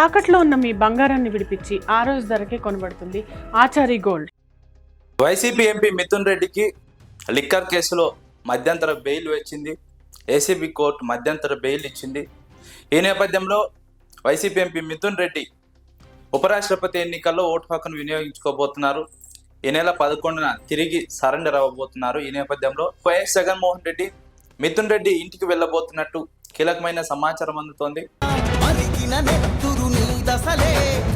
తాకట్లో ఉన్న మీ బంగారాన్ని విడిపించి ఆ రోజు ధరకే కొనబడుతుంది Achari gold. YCP MP Mithun రెడ్డికి లిక్కర్ కేసులో మధ్యంతర బెయిల్ వచ్చింది. ఏసీబీ కోర్టు మధ్యంతర బెయిల్ ఇచ్చింది. ఈ నేపథ్యంలో వైసీపీ ఎంపీ మిథున్ రెడ్డి ఉపరాష్ట్రపతి ఎన్నికల్లో ఓటు హక్కును వినియోగించుకోబోతున్నారు. ఈ నెల పదకొండున తిరిగి సరెండర్ అవ్వబోతున్నారు. ఈ నేపథ్యంలో వైఎస్ జగన్మోహన్ రెడ్డి మిథున్ రెడ్డి ఇంటికి వెళ్ళబోతున్నట్టు కీలకమైన సమాచారం అందుతోంది. మరిగిన నెత్తురు నీ దశలే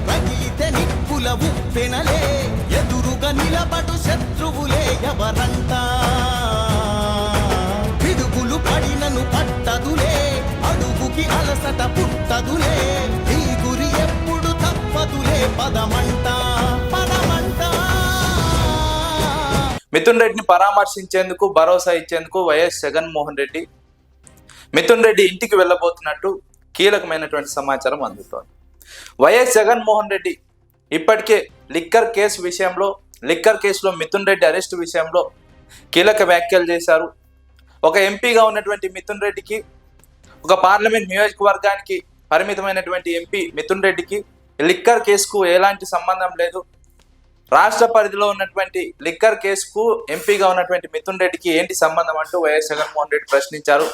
రగిలితే నిప్పుల ఉప్పెనలే ఎదురుగా నిలబడు శత్రువులే ఎవరంట? పిడుగులు పడినను పట్టదులే అడుగుకి అలసట పుట్టదులే నీ గురి ఎప్పుడు తప్పదులే పదమంటా పదమంట. మిథున్ రెడ్డిని పరామర్శించేందుకు భరోసా ఇచ్చేందుకు వైఎస్ జగన్మోహన్ రెడ్డి. మిథున్ రెడ్డి ఇంటికి వెళ్ళబోతున్నట్టు కీలకమైనటువంటి సమాచారం అందుతోంది. వైఎస్ జగన్మోహన్ రెడ్డి ఇప్పటికే లిక్కర్ కేసు విషయంలో లిక్కర్ కేసులో మిథున్ రెడ్డి అరెస్ట్ విషయంలో కీలక వ్యాఖ్యలు చేశారు. ఒక ఎంపీగా ఉన్నటువంటి మిథున్ రెడ్డికి ఒక పార్లమెంట్ నియోజకవర్గానికి పరిమితమైనటువంటి ఎంపీ మిథున్ రెడ్డికి లిక్కర్ కేసుకు ఎలాంటి సంబంధం లేదు. రాష్ట్ర పరిధిలో ఉన్నటువంటి లిక్కర్ కేసుకు ఎంపీగా ఉన్నటువంటి మిథున్ రెడ్డికి ఏంటి సంబంధం అంటూ వైఎస్ జగన్మోహన్ రెడ్డి ప్రశ్నించారు.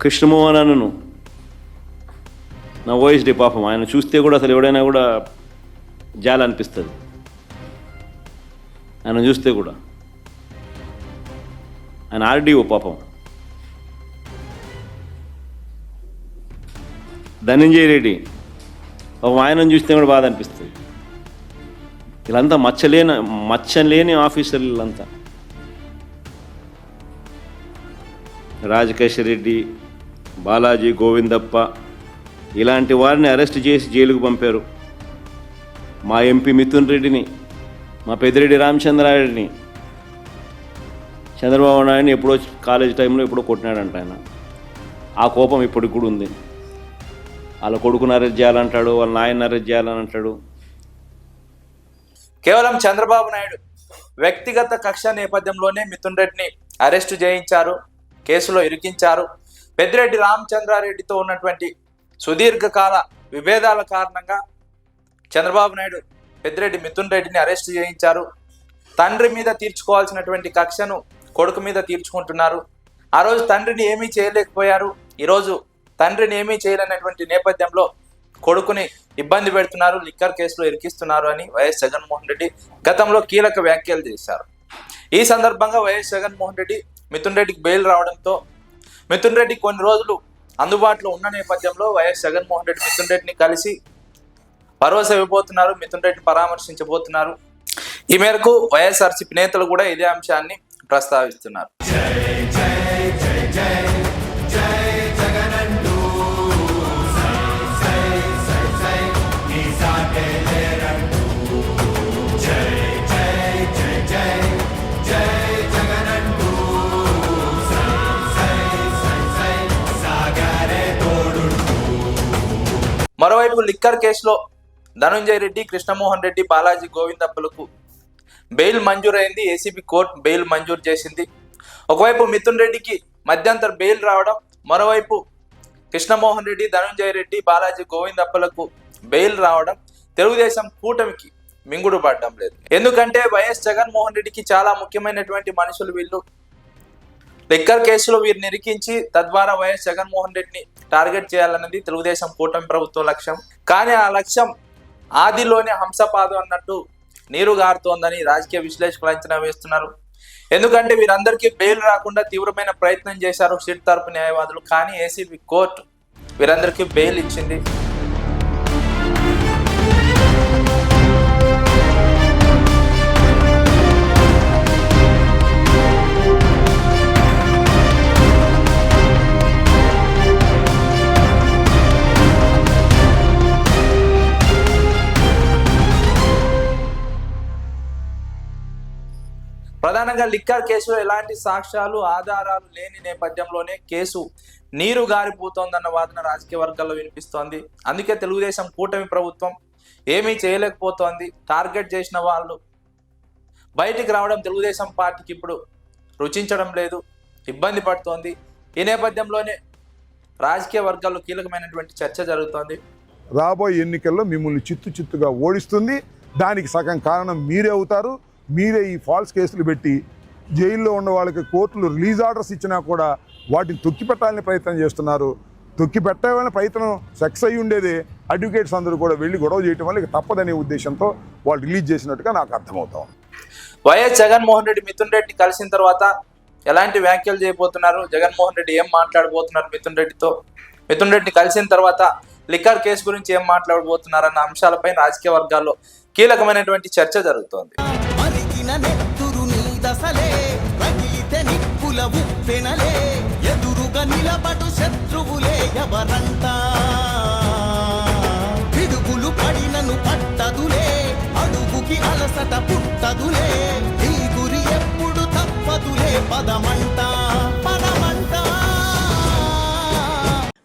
కృష్ణమోహన్ అన్నను నా వాయిస్ డే పాపం. ఆయన చూస్తే కూడా అసలు ఎవడైనా కూడా జాలి అనిపిస్తుంది ఆయన చూస్తే కూడా. ఆయన ఆర్డీఓ పాపం. ధనంజయ రెడ్డి పాపం ఆయనను చూస్తే కూడా బాధ అనిపిస్తుంది. వీళ్ళంతా మచ్చలేని మచ్చలేని ఆఫీసర్లు వీళ్ళంతా. రాజకేశ్వర రెడ్డి బాలాజీ గోవిందప్ప ఇలాంటి వారిని అరెస్ట్ చేసి జైలుకు పంపారు. మా ఎంపీ మిథున్ రెడ్డిని మా పెద్దిరెడ్డి రామచంద్రారెడ్డిని చంద్రబాబు నాయుడు ఎప్పుడో కాలేజ్ టైంలో ఎప్పుడో కొట్టినాడంట ఆయన. ఆ కోపం ఇప్పటికి కూడా ఉంది. వాళ్ళ కొడుకుని అరెస్ట్ చేయాలంటాడు వాళ్ళ నాయన్ని అరెస్ట్ చేయాలని అంటాడు కేవలం చంద్రబాబు నాయుడు వ్యక్తిగత కక్ష నేపథ్యంలోనే మిథున్ రెడ్డిని అరెస్టు చేయించారు కేసులో ఇరికించారు. పెద్దిరెడ్డి రామచంద్రారెడ్డితో ఉన్నటువంటి సుదీర్ఘకాల విభేదాల కారణంగా చంద్రబాబు నాయుడు పెద్దిరెడ్డి మిథున్ రెడ్డిని అరెస్ట్ చేయించారు. తండ్రి మీద తీర్చుకోవాల్సినటువంటి కక్షను కొడుకు మీద తీర్చుకుంటున్నారు. ఆ రోజు తండ్రిని ఏమీ చేయలేకపోయారు. ఈరోజు తండ్రిని ఏమీ చేయలేనటువంటి నేపథ్యంలో కొడుకుని ఇబ్బంది పెడుతున్నారు లిక్కర్ కేసులో ఇరికిస్తున్నారు అని వైఎస్ జగన్మోహన్ రెడ్డి గతంలో కీలక వ్యాఖ్యలు చేశారు. ఈ సందర్భంగా వైఎస్ జగన్మోహన్ రెడ్డి మిథున్ రెడ్డికి బెయిల్ రావడంతో మిథున్ రెడ్డి కొన్ని రోజులు అందుబాటులో ఉన్న నేపథ్యంలో వైఎస్ జగన్మోహన్ రెడ్డి మిథున్ రెడ్డిని కలిసి భరోసా ఇవ్వబోతున్నారు మిథున్ రెడ్డిని పరామర్శించబోతున్నారు. ఈ మేరకు వైఎస్ఆర్సీపీ నేతలు కూడా ఇదే అంశాన్ని ప్రస్తావిస్తున్నారు. మరోవైపు లిక్కర్ కేసులో ధనుంజయ రెడ్డి కృష్ణమోహన్ రెడ్డి బాలాజీ గోవిందప్పలకు బెయిల్ మంజూరైంది ఏసీబీ కోర్టు బెయిల్ మంజూరు చేసింది. ఒకవైపు మిథున్ రెడ్డికి మధ్యంతర బెయిల్ రావడం మరోవైపు కృష్ణమోహన్ రెడ్డి ధనంజయ రెడ్డి బాలాజీ గోవిందప్పలకు బెయిల్ రావడం తెలుగుదేశం కూటమికి మింగుడు పడడం లేదు. ఎందుకంటే వైఎస్ జగన్మోహన్ రెడ్డికి చాలా ముఖ్యమైనటువంటి మనుషులు వీళ్ళు. లిక్కర్ కేసులో వీరు నిరికించి తద్వారా వైఎస్ జగన్మోహన్ రెడ్డిని టార్గెట్ చేయాలన్నది తెలుగుదేశం కూటమి ప్రభుత్వం లక్ష్యం. కానీ ఆ లక్ష్యం ఆదిలోనే హంసపాదం అన్నట్టు నీరు గారుతోందని రాజకీయ విశ్లేషకులు అంచనా వేస్తున్నారు. ఎందుకంటే వీరందరికీ బెయిల్ రాకుండా తీవ్రమైన ప్రయత్నం చేశారు సిట్ తరపు న్యాయవాదులు కానీ ఏసీబీ కోర్టు వీరందరికీ బెయిల్ ఇచ్చింది. ప్రధానంగా లిక్కర్ కేసులో ఎలాంటి సాక్ష్యాలు ఆధారాలు లేని నేపథ్యంలోనే కేసు నీరు గారిపోతోందన్న వాదన రాజకీయ వర్గాల్లో వినిపిస్తోంది. అందుకే తెలుగుదేశం కూటమి ప్రభుత్వం ఏమీ చేయలేకపోతోంది. టార్గెట్ చేసిన వాళ్ళు బయటికి రావడం తెలుగుదేశం పార్టీకి ఇప్పుడు రుచించడం లేదు ఇబ్బంది పడుతోంది. ఈ నేపథ్యంలోనే రాజకీయ వర్గాల్లో కీలకమైనటువంటి చర్చ జరుగుతోంది. రాబోయే ఎన్నికల్లో మిమ్మల్ని చిత్తు చిత్తుగా ఓడిస్తుంది. దానికి సగం కారణం మీరే అవుతారు. మీరే ఈ ఫాల్స్ కేసులు పెట్టి జైల్లో ఉన్న వాళ్ళకి కోర్టులు రిలీజ్ ఆర్డర్స్ ఇచ్చినా కూడా వాటిని తొక్కిపెట్టాలని ప్రయత్నం చేస్తున్నారు. తొక్కి పెట్టాలని ప్రయత్నం సక్సెస్ అయ్యి ఉండేదే. అడ్వకేట్స్ అందరూ కూడా వెళ్ళి గొడవ చేయటం వల్ల తప్పదనే ఉద్దేశంతో వాళ్ళు రిలీజ్ చేసినట్టుగా నాకు అర్థమవుతాం వైఎస్ జగన్మోహన్ రెడ్డి మిథున్ రెడ్డిని కలిసిన తర్వాత ఎలాంటి వ్యాఖ్యలు చేయబోతున్నారు? జగన్మోహన్ రెడ్డి ఏం మాట్లాడబోతున్నారు మిథున్ రెడ్డితో? మిథున్ రెడ్డిని కలిసిన తర్వాత లిక్కర్ కేసు గురించి ఏం మాట్లాడబోతున్నారన్న అంశాలపై రాజకీయ వర్గాల్లో కీలకమైనటువంటి చర్చ జరుగుతోంది. మరిగిన నెత్తురు నీ దశలే రగిలితే నిప్పుల ఉప్పెనలే ఎదురుగా నిలబడు శత్రువులే ఎవరంట? పిడుగులు పడినను పట్టదులే అడుగుకి అలసట పుట్టదులే నీ గురి ఎప్పుడు తప్పదులే పదమంటా?